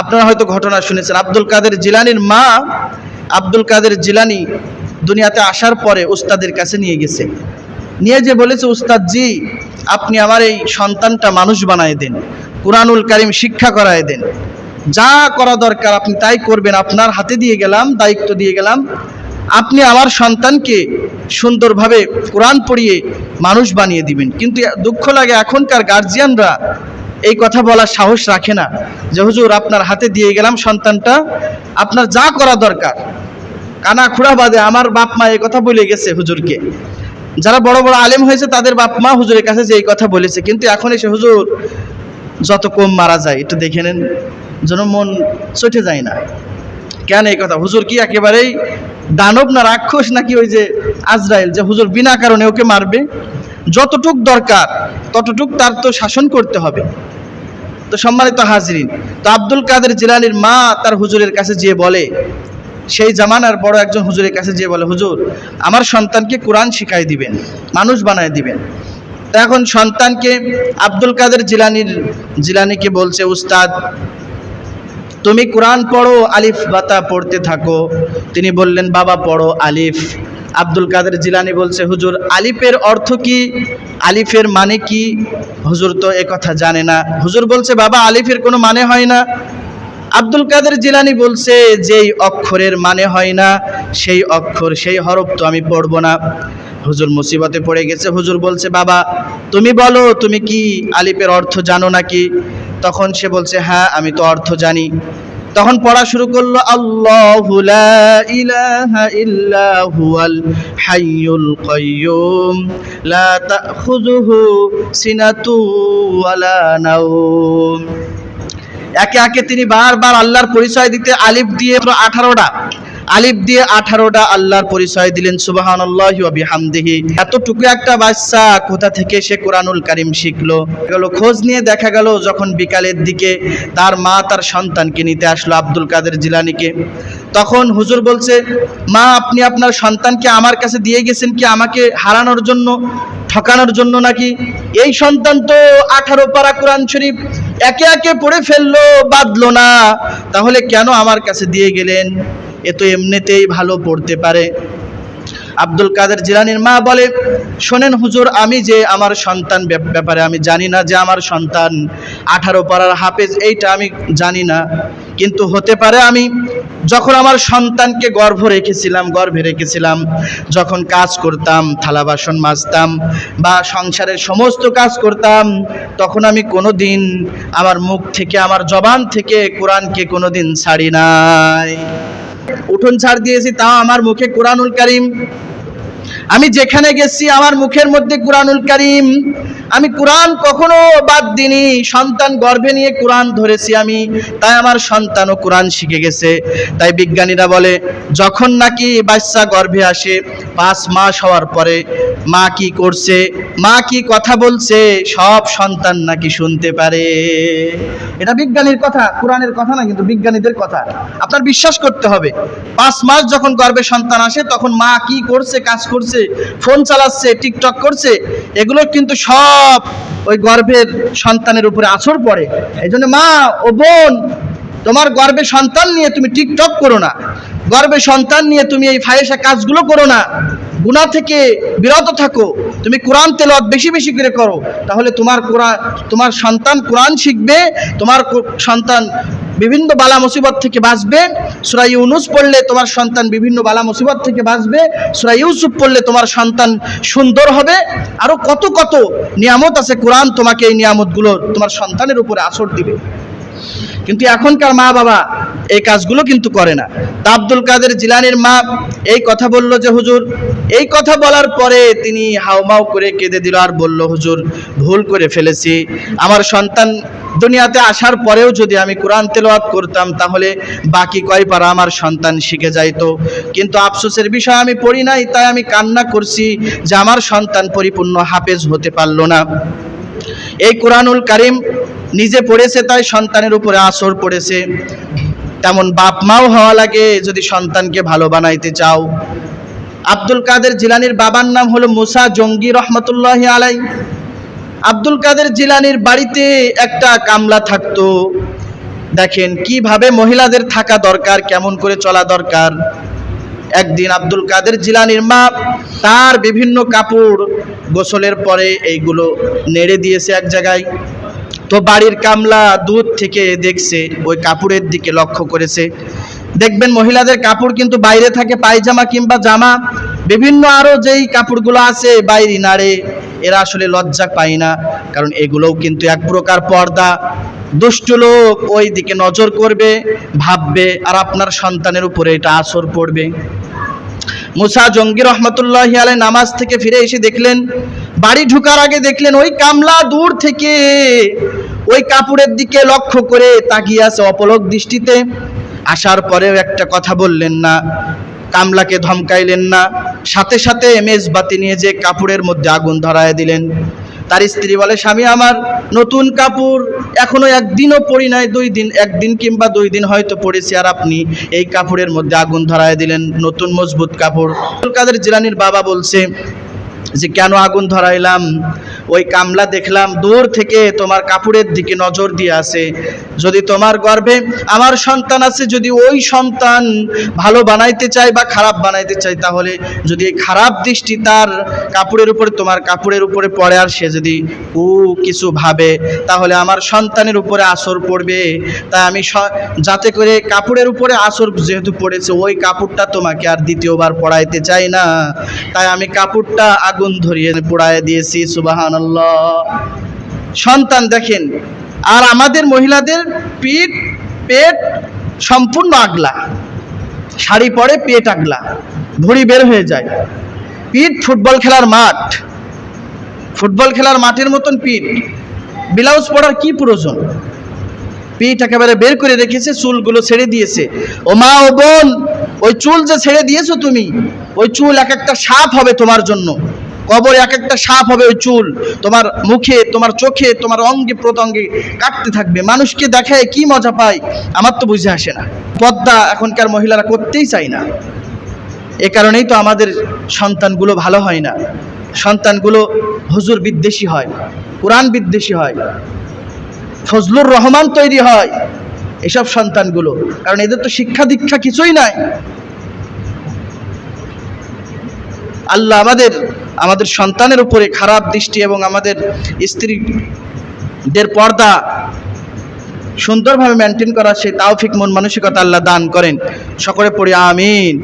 আপনারা হয়তো ঘটনা শুনেছেন, আব্দুল কাদের জিলানির মা আব্দুল কাদের জিলানি দুনিয়াতে আসার পরে উস্তাদের কাছে নিয়ে গেছে। নিয়ে যে বলেছে উস্তাদ জি আপনি আমার এই সন্তানটা মানুষ বানায় দেন, কুরআনুল কারিম শিক্ষা করায় দেন। যা করা দরকার আপনি তাই করবেন, আপনার হাতে দিয়ে গেলাম, দায়িত্ব দিয়ে গেলাম। আপনি আমার সন্তানকে সুন্দরভাবে কোরআন পড়িয়ে মানুষ বানিয়ে দিবেন। কিন্তু দুঃখ লাগে এখনকার গার্জিয়ানরা এই কথা বলার সাহস রাখে না যে, হুজুর, আপনার হাতে দিয়ে গেলাম সন্তানটা, আপনার যা করা দরকার। কানা খুঁড়া বাদে আমার বাপ মা এই কথা বলে গেছে হুজুরকে। যারা বড় বড় আলেম হয়েছে, তাদের বাপ মা হুজুরের কাছে যে এই কথা বলেছে, কিন্তু এখন এসে, হুজুর, যত কম মারা যায়, একটু দেখে নেন যেন মন চটে যায় না। কেন এই কথা? হুজুর কি একেবারেই দানব না রাক্ষস নাকি ওই যে আজরাইল, যে হুজুর বিনা কারণে ওকে মারবে? যতটুক দরকার, ততটুক তার তো শাসন করতে হবে। তো সম্মানিত হাজরিন, তো আব্দুল কাদের জিলানির মা তার হুজুরের কাছে যেয়ে বলে, সেই জামানার বড় একজন হুজুরের কাছে যেয়ে বলে, হুজুর, আমার সন্তানকে কোরআন শিখাই দিবেন, মানুষ বানায় দিবেন। তো এখন সন্তানকে আব্দুল কাদের জিলানির জিলানিকে বলছে, উস্তাদ, তুমি কোরআন পড়ো, আলিফ বাতা পড়তে থাকো। তিনি বললেন, বাবা, পড়ো আলিফ। আব্দুল কাদের জিলানি বলছে, হুজুর, আলিফের অর্থ কি? আলিফের মানে কি? হুজুর তো কথা জানে না। হুজুর বলছে, বাবা, আলিফের কোনো মানে হয় না। আব্দুল কাদের জিলানি বলছে, যেই অক্ষরের মানে হয় না, সেই অক্ষর, সেই হরফ তো আমি পড়ব না। হুজুর মুসিবতে পড়ে গেছে। হুজুর বলছে, বাবা, তুমি বলো, তুমি কি আলিফের অর্থ জানো নাকি? তখন সে বলছে হ্যাঁ আমি তো অর্থ জানি। তখন পড়া শুরু করল, আল্লাহ একে একে তিনি বারবার আল্লাহর পরিচয় দিতে আলিফ দিয়ে আঠারোটা আলিফ দিয়ে আঠারোটা আল্লাহর পরিচয় দিলেন সুবাহান বিহামদিহি। এতটুকু একটা বাচ্চা কোথা থেকে সে কোরআনুল কারিম শিখলো? গেল, খোঁজ নিয়ে দেখা গেল, যখন বিকালের দিকে তার মা তার সন্তানকে নিতে আসলো আব্দুল কাদের জিলানিকে। তখন হুজুর বলছে, মা, আপনি আপনার সন্তানকে আমার কাছে দিয়ে গেছেন কি আমাকে হারানোর জন্য, ঠকানোর জন্য নাকি? এই সন্তান তো আঠারো পারা কোরআন শরীফ একে একে পড়ে ফেলল বাদলো না। তাহলে কেন আমার কাছে দিয়ে গেলেন? এ তো এমনিতেই ভালো পড়তে পারে। আব্দুল কাদের জিলানির মা বলে, শোনেন হুজুর, আমি যে আমার সন্তান ব্যাপ- ব্যাপারে আমি জানি না, যে আমার সন্তান আঠারো পাড়ার হাফেজ, এইটা আমি জানি না। কিন্তু হতে পারে আমি যখন আমার সন্তানকে গর্ভ রেখেছিলাম, গর্ভে রেখেছিলাম, যখন কাজ করতাম, থালা বাসন মাজতাম বা সংসারের সমস্ত কাজ করতাম, তখন আমি কোনো দিন আমার মুখ থেকে, আমার জবান থেকে কোরআনকে কোনো দিন ছাড়ি নাই। উঠোন ছাড় দিয়েছি তাও আমার মুখে কোরআনুল কারিম আমি যেখানে গেছি, আমার মুখের মধ্যে কোরআনুল কারিম। আমি কোরআন কখনো বাদ দিনি সন্তান গর্ভে নিয়ে কোরআন ধরেছি আমি। তাই আমার সন্তানও কোরআন শিখে গেছে। তাই বিজ্ঞানীরা বলে, যখন নাকি বাচ্চা গর্ভে আসে, পাঁচ মাস হওয়ার পরে মা কি করছে? মা কি কথা বলছে? সব সন্তান নাকি শুনতে পারে। এটা বিজ্ঞানীর কথা, কোরআনের কথা না, কিন্তু বিজ্ঞানীদের কথা। আপনার বিশ্বাস করতে হবে। পাঁচ মাস যখন গর্ভে সন্তান আসে, তখন মা কি করছে, কাজ করছে? ফোন চালাচ্ছে, টিকটক করছে, এগুলো কিন্তু সব ওই গর্ভের সন্তানের উপরে আছর পড়ে। এই জন্য মা ও বোন, তোমার গর্ভে সন্তান নিয়ে তুমি টিকটক করো না। গর্ভে সন্তান নিয়ে তুমি এই ফায়েসা কাজগুলো করো না। গুনাহ থেকে বিরত থাকো। তুমি কোরআন তেলাওয়াত বেশি বেশি করে করো। তাহলে তোমার কোরআন, তোমার সন্তান কোরআন শিখবে, তোমার সন্তান বিভিন্ন বালা মুসিবত থেকে বাঁচবে। সুরা ইউনুস পড়লে তোমার সন্তান বিভিন্ন বালা মুসিবত থেকে বাঁচবে। সুরা ইউসুফ পড়লে তোমার সন্তান সুন্দর হবে। আরও কত কত নিয়ামত আছে, কোরআন তোমাকে এই নিয়ামতগুলো তোমার সন্তানের উপরে আসর দিবে। কিন্তু এখনকার মা বাবা এই কাজগুলো কিন্তু করে না। তা আব্দুল কাদের জিলানির মা এই কথা বলল যে, হুজুর, এই কথা বলার পরে তিনি হাউমাউ করে কেঁদে দিল আর বলল, হুজুর, ভুল করে ফেলেছি। আমার সন্তান দুনিয়াতে আসার পরেও যদি আমি কোরআন তেলাওয়াত করতাম, তাহলে বাকি কয় পারা আমার সন্তান শিখে যাইতো। কিন্তু আফসোসের বিষয়, আমি পড়ি নাই, তাই আমি কান্না করছি যে আমার সন্তান পরিপূর্ণ হাফেজ হতে পারল না। এই কোরআনুল কারিম নিজে পড়েছে, তাই সন্তানের উপরে আসর পড়েছে। তেমন বাপ মাও হওয়া লাগে যদি সন্তানকে ভালো বানাইতে চাও। আব্দুল কাদের জিলানির বাবার নাম হলো মুসা জঙ্গি রহমতুল্লাহ আলাই আব্দুল কাদের জিলানির বাড়িতে একটা কামলা থাকতো। দেখেন, কীভাবে মহিলাদের থাকা দরকার, কেমন করে চলা দরকার। একদিন আব্দুল কাদের জিলানির মা তার বিভিন্ন কাপড় গোসলের পরে এইগুলো নেড়ে দিয়েছে এক জায়গায়। তো বাড়ির কামলা দূর থেকে দেখছে, ওই কাপড়ের দিকে লক্ষ্য করেছে। দেখবেন মহিলাদের কাপড় কিন্তু বাইরে থাকে, পায়জামা কিংবা জামা। বিভিন্ন আরও যেই কাপড়গুলো আছে, বাইরে নাড়ে, এরা আসলে লজ্জা পায় না। কারণ এগুলোও কিন্তু এক প্রকার পর্দা। দুষ্টু লোক ওই দিকে নজর করবে, ভাববে, আর আপনার সন্তানের উপরে এটা আসর পড়বে। মুসা জঙ্গি রহমতুল্লাহ আলাই নামাজ থেকে ফিরে এসে দেখলেন, বাড়ি ঢুকার আগে দেখলেন ওই কামলা দূর থেকে ওই কাপড়ের দিকে লক্ষ্য করে তাকিয়ে আছে অপলক দৃষ্টিতে। আসার পরেও একটা কথা বললেন না, কামলাকে ধমকাইলেন না। সাথে সাথে মেজবাতি নিয়ে যে কাপড়ের মধ্যে আগুন ধরায় দিলেন। তার স্ত্রী বলে, স্বামী, আমার নতুন কাপড় এখনও একদিনও পরি নাই, দুই দিন, একদিন কিংবা দুই দিন হয়তো পরেছি। আর আপনি এই কাপড়ের মধ্যে আগুন ধরায় দিলেন, নতুন মজবুত কাপড়। আব্দুল কাদের জিলানির বাবা বলছে যে, কেন আগুন ধরাইলাম? ওই কামলা দেখলাম দূর থেকে তোমার কাপড়ের দিকে নজর দিয়ে আছে। যদি তোমার গর্ভে আমার সন্তান আছে, যদি ওই সন্তান ভালো বানাইতে চায় বা খারাপ বানাইতে চায়, তাহলে যদি খারাপ দৃষ্টি তার কাপড়ের উপরে, তোমার কাপড়ের উপরে পড়ে আর সে যদি ও কিছু ভাবে, তাহলে আমার সন্তানের উপরে আসর পড়বে। তাই আমি যাতে করে কাপড়ের উপরে আসর যেহেতু পড়েছে, ওই কাপড়টা তোমাকে আর দ্বিতীয়বার পড়াইতে চাই না। তাই আমি কাপড়টা আগুন ধরিয়ে পোড়ায় দিয়েছি সন্তান দেখেন, আর আমাদের মহিলাদের পিঠ, পেট সম্পূর্ণ আগলা। শাড়ি পরে পেট আগলা, ভুঁড়ি বের হয়ে যায়। পিঠ ফুটবল খেলার মাঠ। ফুটবল খেলার মাঠের মতন পিঠ। ব্লাউজ পরার কি প্রয়োজন? পিঠ একেবারে বের করে রেখেছে, চুলগুলো ছেড়ে দিয়েছে। ও মা, ও বোন, ওই চুল যে ছেড়ে দিয়েছ তুমি, ওই চুল এক একটা সাপ হবে তোমার জন্য। কবর এক একটা সাপ হবে ওই চুল। তোমার মুখে, তোমার চোখে, তোমার অঙ্গে, প্রত্যঙ্গে কাটতে থাকবে। মানুষকে দেখায় কি মজা পায়, আমার তো বুঝে আসে না। পদ্মা এখনকার মহিলারা করতেই চায় না। এ কারণেই তো আমাদের সন্তানগুলো ভালো হয় না। সন্তানগুলো হুজুর বিদ্বেষী হয়, কোরআন বিদ্বেষী হয়, ফজলুর রহমান তৈরি হয় এসব সন্তানগুলো। কারণ এদের তো শিক্ষা দীক্ষা কিছুই নাই। আল্লাহ আমাদের আমাদের সন্তানের উপরে খারাপ দৃষ্টি এবং আমাদের স্ত্রীদের পর্দা সুন্দরভাবে মেনটেন করা সেই তাওফিক মন মানসিকতা আল্লাহ দান করেন। সকলে পড়ি আমিন।